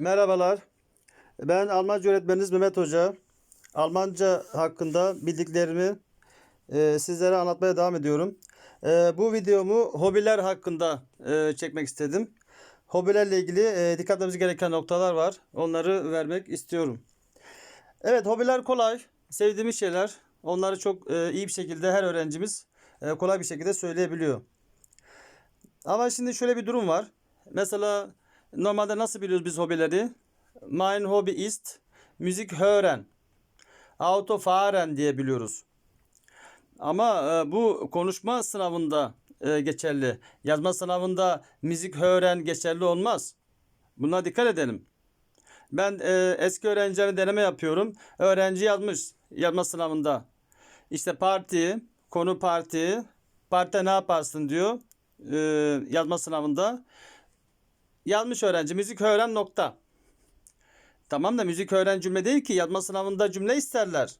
Merhabalar. Ben Almanca öğretmeniniz Mehmet Hoca. Almanca hakkında bildiklerimi e, sizlere anlatmaya devam ediyorum. E, bu videomu hobiler hakkında e, çekmek istedim. Hobilerle ilgili e, dikkat gereken noktalar var. Onları vermek istiyorum. Evet, hobiler kolay. Sevdiğimiz şeyler. Onları çok e, iyi bir şekilde her öğrencimiz e, kolay bir şekilde söyleyebiliyor. Ama şimdi şöyle bir durum var. Mesela normalde nasıl biliyoruz biz hobileri? Mein Hobby ist müzik hören. Autofahren diye biliyoruz. Ama e, bu konuşma sınavında e, geçerli. Yazma sınavında müzik hören geçerli olmaz. Buna dikkat edelim. Ben e, eski öğrencilerine deneme yapıyorum. Öğrenci yazmış yazma sınavında. İşte parti, konu parti, partide ne yaparsın diyor e, yazma sınavında. Yazmış öğrenci müzik öğren nokta. Tamam da müzik öğren cümle değil ki yazma sınavında cümle isterler.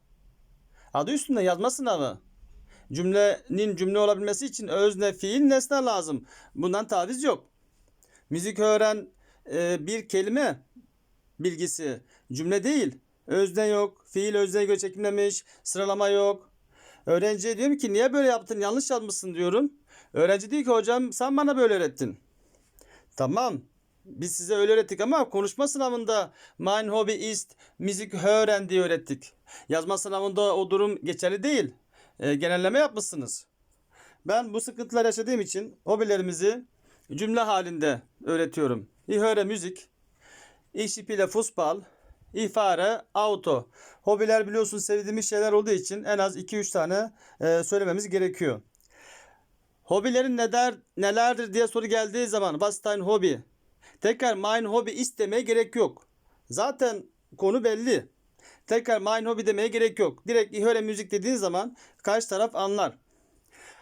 Adı üstünde yazma sınavı. Cümlenin cümle olabilmesi için özne, fiil, nesne lazım. Bundan taviz yok. Müzik öğren e, bir kelime bilgisi. Cümle değil. Özne yok. Fiil özneye göre çekimlemiş. Sıralama yok. Öğrenciye diyorum ki niye böyle yaptın? Yanlış yazmışsın diyorum. Öğrenci diyor ki hocam sen bana böyle öğrettin. Tamam. Biz size öyle öğrettik ama konuşma sınavında mein Hobby ist müzik hören diye öğrettik. Yazma sınavında o durum geçerli değil. E, genelleme yapmışsınız. Ben bu sıkıntılar yaşadığım için hobilerimizi cümle halinde öğretiyorum. Ich höre müzik. Ich spiele Fußball. Ich fahre Auto. Hobiler biliyorsun sevdiğimiz şeyler olduğu için en az 2-3 tane e, söylememiz gerekiyor. Hobilerin neler, nelerdir diye soru geldiği zaman was ist dein Hobby? Tekrar mein Hobby ist demeye gerek yok. Zaten konu belli. Tekrar mein Hobby demeye gerek yok. Direkt ich höre müzik dediğin zaman karşı taraf anlar.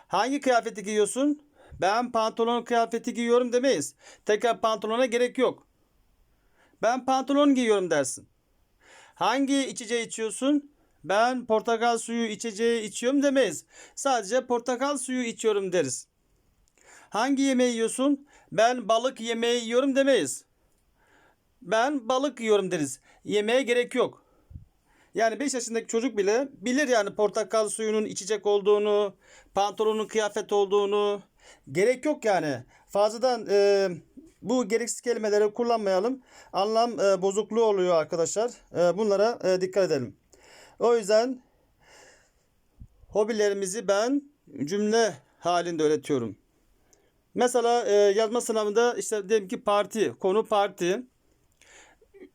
Hangi kıyafeti giyiyorsun? Ben pantolon kıyafeti giyiyorum demeyiz. Tekrar pantolona gerek yok. Ben pantolon giyiyorum dersin. Hangi içeceği içiyorsun? Ben portakal suyu içeceği içiyorum demeyiz. Sadece portakal suyu içiyorum deriz. Hangi yemeği yiyorsun? Ben balık yemeği yiyorum demeyiz. Ben balık yiyorum deriz. Yemeğe gerek yok. Yani 5 yaşındaki çocuk bile bilir yani portakal suyunun içecek olduğunu, pantolonun kıyafet olduğunu. Gerek yok yani. Fazladan e, bu gereksiz kelimeleri kullanmayalım. Anlam e, bozukluğu oluyor arkadaşlar. E, bunlara e, dikkat edelim. O yüzden hobilerimizi ben cümle halinde öğretiyorum. Mesela e, yazma sınavında işte diyelim ki parti, konu parti.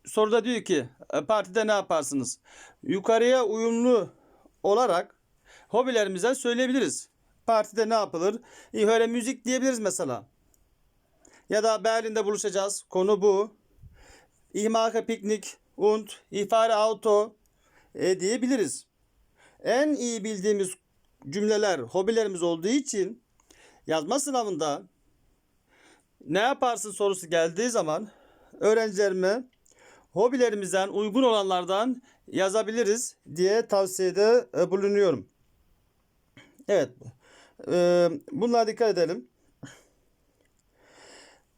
Soruda diyor ki e, partide ne yaparsınız? Yukarıya uyumlu olarak hobilerimizden söyleyebiliriz. Partide ne yapılır? Ich höre müzik diyebiliriz mesela. Ya da Berlin'de buluşacağız. Konu bu. Ich mache Picknick und ich fahre Auto e, diyebiliriz. En iyi bildiğimiz cümleler hobilerimiz olduğu için yazma sınavında ne yaparsın sorusu geldiği zaman öğrencilerime hobilerimizden uygun olanlardan yazabiliriz diye tavsiyede e, bulunuyorum. Evet. E, bunlara dikkat edelim.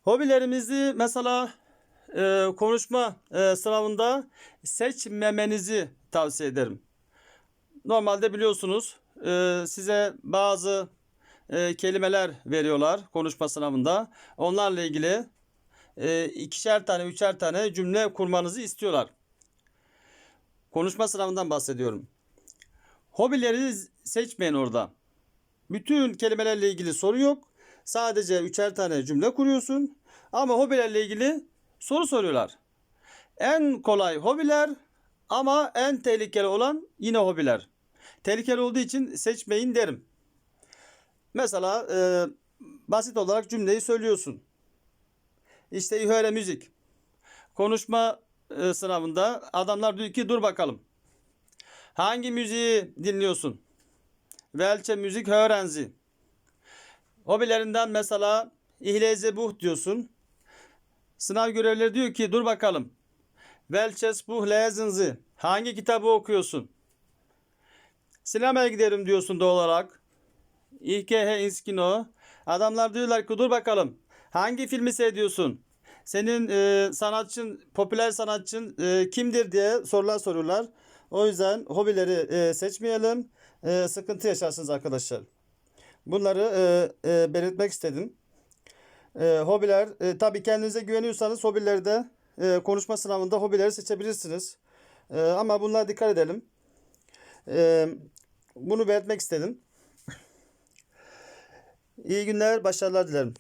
Hobilerimizi mesela e, konuşma sınavında seçmemenizi tavsiye ederim. Normalde biliyorsunuz size bazı e, kelimeler veriyorlar konuşma sınavında. Onlarla ilgili e, ikişer tane, üçer tane cümle kurmanızı istiyorlar. Konuşma sınavından bahsediyorum. Hobileri seçmeyin orada. Bütün kelimelerle ilgili soru yok. Sadece üçer tane cümle kuruyorsun. Ama hobilerle ilgili soru soruyorlar. En kolay hobiler ama en tehlikeli olan yine hobiler. Tehlikeli olduğu için seçmeyin derim. Mesela e, basit olarak cümleyi söylüyorsun. İşte ihöre müzik. Konuşma e, sınavında adamlar diyor ki dur bakalım. Hangi müziği dinliyorsun? Welche müzik hören Sie? Hobilerinden mesela İhleze buh diyorsun. Sınav görevlileri diyor ki dur bakalım. Welches Buch lesen? Hangi kitabı okuyorsun? Sinemaya giderim diyorsun doğal olarak. Ich gehe ins Kino. Adamlar diyorlar ki dur bakalım. Hangi filmi seyrediyorsun? senin e, sanatçın, popüler sanatçın e, kimdir diye sorular soruyorlar. O yüzden hobileri e, seçmeyelim. E, sıkıntı yaşarsınız arkadaşlar. Bunları e, e, belirtmek istedim. E, hobiler, e, tabii kendinize güveniyorsanız hobilerde e, konuşma sınavında hobileri seçebilirsiniz. E, ama bunlara dikkat edelim. E, bunu belirtmek istedim. İyi günler, başarılar dilerim.